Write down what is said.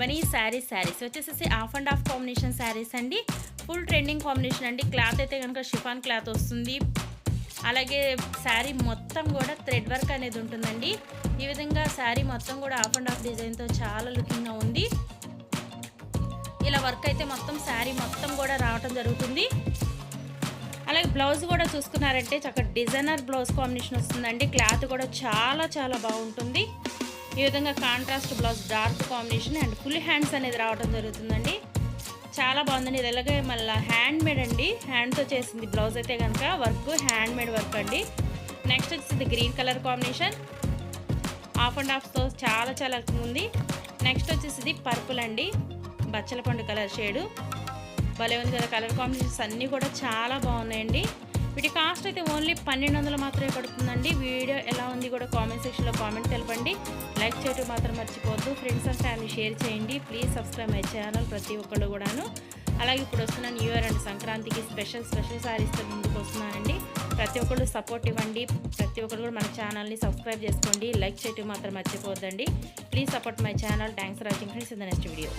మణి శారీస్ శారీస్ వచ్చేసేసి half and half combination saris అండి. Full trending combination అండి. క్లాత్ అయితే కనుక షిఫాన్ క్లాత్ వస్తుంది. అలాగే శారీ మొత్తం కూడా థ్రెడ్ వర్క్ అనేది ఉంటుందండి. ఈ విధంగా శారీ మొత్తం కూడా హాఫ్ అండ్ హాఫ్ డిజైన్తో చాలా లుకింగ్గా ఉంది. ఇలా వర్క్ అయితే మొత్తం శారీ మొత్తం కూడా రావటం జరుగుతుంది. అలాగే బ్లౌజ్ కూడా చూసుకున్నారంటే చక్కటి డిజైనర్ బ్లౌజ్ కాంబినేషన్ వస్తుందండి. క్లాత్ కూడా చాలా చాలా బాగుంటుంది. ఈ విధంగా contrast blouse dark combination and full hands అనేది రావడం జరుగుతుందండి. చాలా బాగుందండి. ఇది ఎలాగే మళ్ళీ హ్యాండ్ మేడ్ అండి. హ్యాండ్తో చేసింది బ్లౌజ్ అయితే కనుక వర్క్ హ్యాండ్ మేడ్ వర్క్ అండి నెక్స్ట్ వచ్చేసి green colour combination half and హాఫ్తో చాలా చాలా ఉంది. నెక్స్ట్ వచ్చేసి పర్పుల్ అండి. బచ్చల పండు కలర్ షేడు భలే ఉంది కదా కలర్ కాంబినేషన్స్ అన్నీ కూడా చాలా బాగున్నాయండి. వీటి కాస్ట్ అయితే ఓన్లీ పన్నెండు వందలు మాత్రమే పడుతుందండి. వీడియో ఎలా ఉంది కూడా కామెంట్ సెక్షన్లో కామెంట్ తెలపండి. లైక్ చేయటం మాత్రం మర్చిపోవద్దు. ఫ్రెండ్స్ అండ్ ఫ్యామిలీ షేర్ చేయండి. ప్లీజ్ సబ్స్క్రైబ్ మై ఛానల్ ప్రతి ఒక్కళ్ళు కూడాను. అలాగే ఇప్పుడు వస్తున్న న్యూ ఇయర్ అండ్ సంక్రాంతికి స్పెషల్ స్పెషల్ సారీస్తో ముందుకు వస్తున్నానండి. ప్రతి ఒక్కళ్ళు సపోర్ట్ ఇవ్వండి. ప్రతి ఒక్కరు కూడా మన ఛానల్ని సబ్స్క్రైబ్ చేసుకోండి. లైక్ చేయటం మాత్రం మర్చిపోవద్దండి. Please support my channel. Thanks for watching. Friends in the next video.